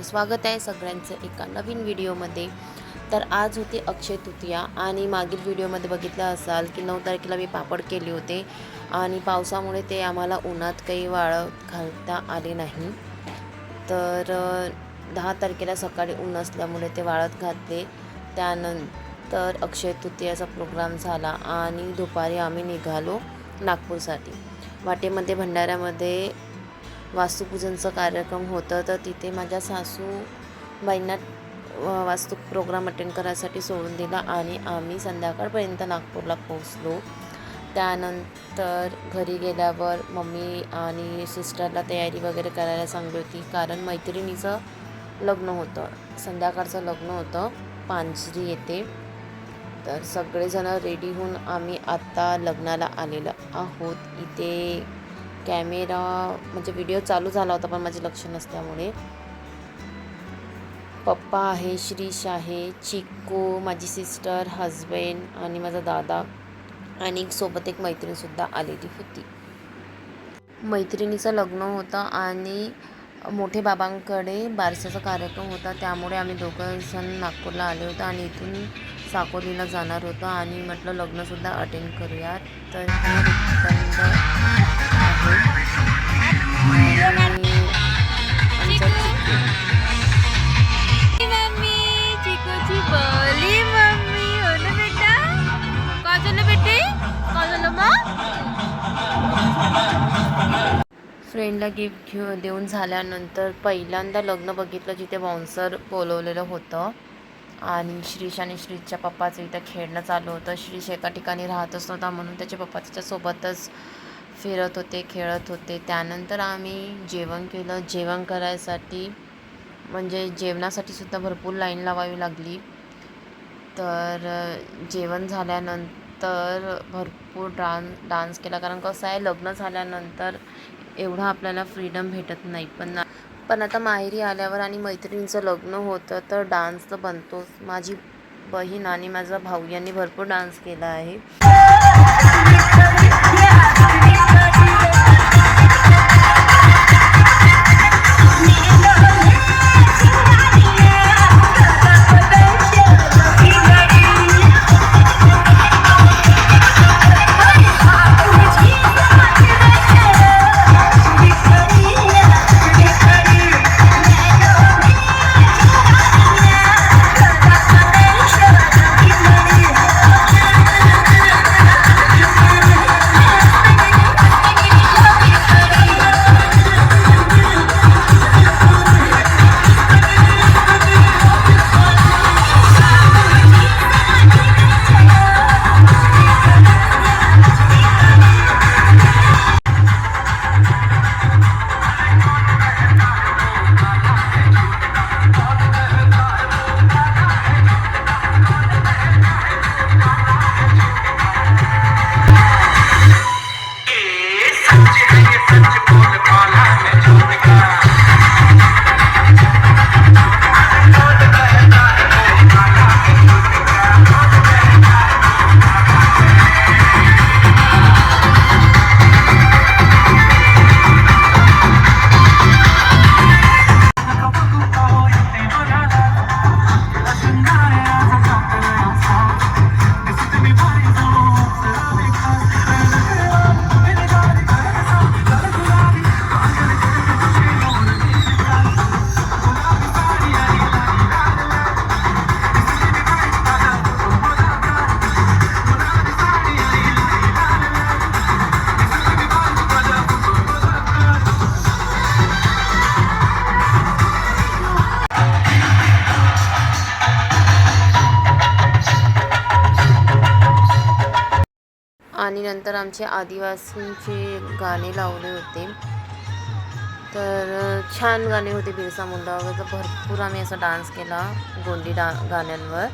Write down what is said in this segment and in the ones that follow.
स्वागत आहे सगळ्यांचं एका नवीन व्हिडिओमध्ये. तर आज होती अक्षय तृतीया आणि मागील व्हिडिओमध्ये बघितलं असाल की नऊ तारखेला मी पापड केले होते आणि पावसामुळे ते आम्हाला उन्हात काही वाळत घालता आले नाही. तर दहा तारखेला सकाळी ऊन असल्यामुळे ते वाळत घातले. त्यानंतर अक्षय तृतीयाचा प्रोग्राम झाला आणि दुपारी आम्ही निघालो नागपूरसाठी. वाटेमध्ये भंडाऱ्यामध्ये वास्तुपूजनचं कार्यक्रम होतं तर तिथे माझ्या सासूबाईंना वास्तू प्रोग्राम अटेंड करायसाठी सोडून दिला आणि आम्ही संध्याकाळपर्यंत नागपूरला पोहोचलो. त्यानंतर घरी गेल्यावर मम्मी आणि सिस्टरला तयारी वगैरे करायला सांगली होती कारण मैत्रिणीचं लग्न होतं संध्याकाळचं लग्न होतं पांजरी येते तर सगळेजणं रेडी होऊन आम्ही आत्ता लग्नाला आलेलो आहोत. इथे कॅमेरा म्हणजे व्हिडिओ चालू झाला होता पण माझे लक्ष नसल्यामुळे. पप्पा आहे श्रीश आहे चिक्कू माझी सिस्टर हजबंड आणि माझा दादा. आणि सोबत एक मैत्रीणसुद्धा आलेली होती. मैत्रिणीचं लग्न होतं आणि मोठे बाबांकडे बारसाचा कार्यक्रम होता. त्यामुळे आम्ही दोघं जण नागपूरला आले होतो आणि इथून साकोलीला जाणार होतो. आणि म्हटलं लग्नसुद्धा अटेंड करूयात. तर फ्रेंडला गिफ्ट घेऊ देऊन झाल्यानंतर पहिल्यांदा लग्न बघितलं जिथे बाउन्सर बोलवलेलं होतं. आणि श्रीश आणि श्रीच्या पप्पाचं इथं खेळणं चालू होतं. श्रीश एका ठिकाणी राहतच नव्हता म्हणून त्याच्या पप्पा त्याच्यासोबतच फिरत होते खेळत होते. त्यानंतर आम्ही जेवण केलं. जेवण करायसाठी म्हणजे जेवणासाठी सुद्धा भरपूर लाईन लावावी लागली. तर जेवण झाल्यानंतर भरपूर डान्स डान्स केला. कारण कसं आहे लग्न झाल्यानंतर एवढं आपल्याला फ्रीडम भेटत नाही. पण पण आता माहेरी आल्यावर आणि मैत्रिणीचं लग्न होतं तर डान्स तर बनतोच. माझी बहीण आणि माझा भाऊ यांनी भरपूर डान्स केला आहे. I'm just a poor man, I'm. नंतर आमचे आदिवासींचे गाणे लावले होते. तर छान गाणे होते बिरसा मुंडा वगैरे. तर भरपूर आम्ही असा डान्स केला गोंडी डा गाण्यांवर.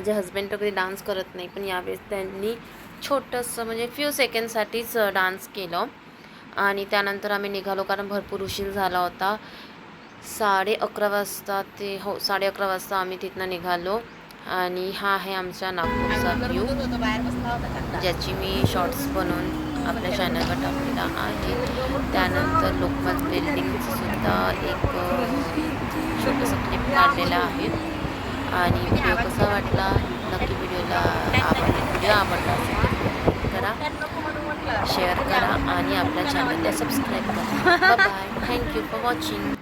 माझे हस्बंड तर कधी डान्स करत नाही पण यावेळेस त्यांनी छोटंसं म्हणजे फ्यू सेकंडसाठीच डान्स केलं. आणि त्यानंतर आम्ही निघालो कारण भरपूर उशीर झाला होता. साडे अकरा वाजता ते हो साडे अकरा वाजता आम्ही तिथनं निघालो. आणि हा आहे आमच्या नागपूरचा व्ह्यू ज्याची मी शॉर्ट्स बनवून आपल्या चॅनलवर टाकलेला आहे. त्यानंतर लोकमत बिल्डिंगचं सुद्धा एक छोटंसं क्लिप काढलेलं आहे. आणि व्हिडिओ कसा वाटला? नक्की व्हिडिओला आवड व्हिडिओ आवडला असेल करा. शेअर करा आणि आपल्या चॅनलला सबस्क्राईब करा. Bye thank you for watching